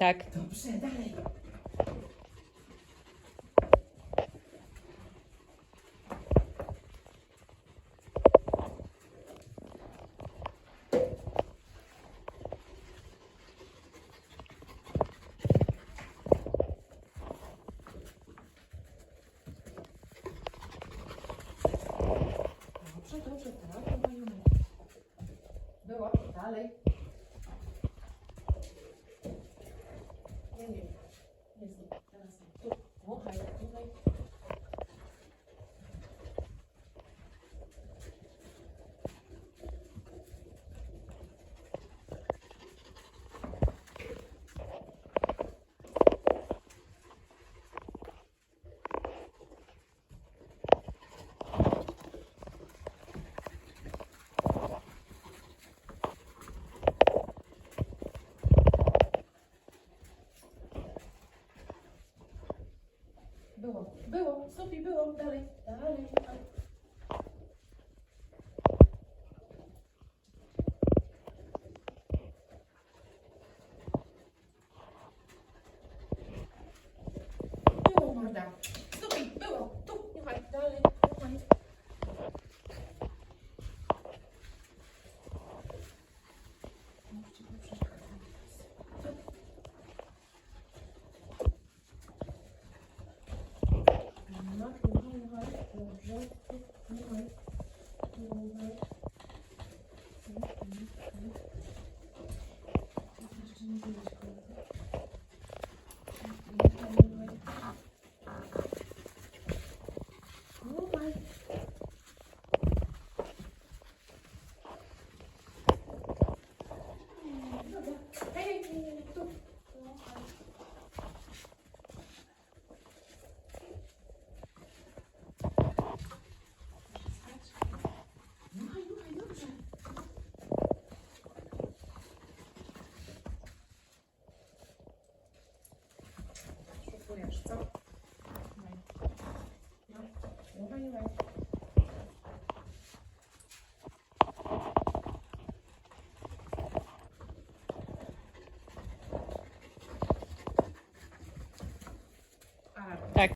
Tak. Dobrze, dalej. Dobrze, dobrze, tak. Było, dalej. Było, Sofii, było, dalej. Ой, аж цап.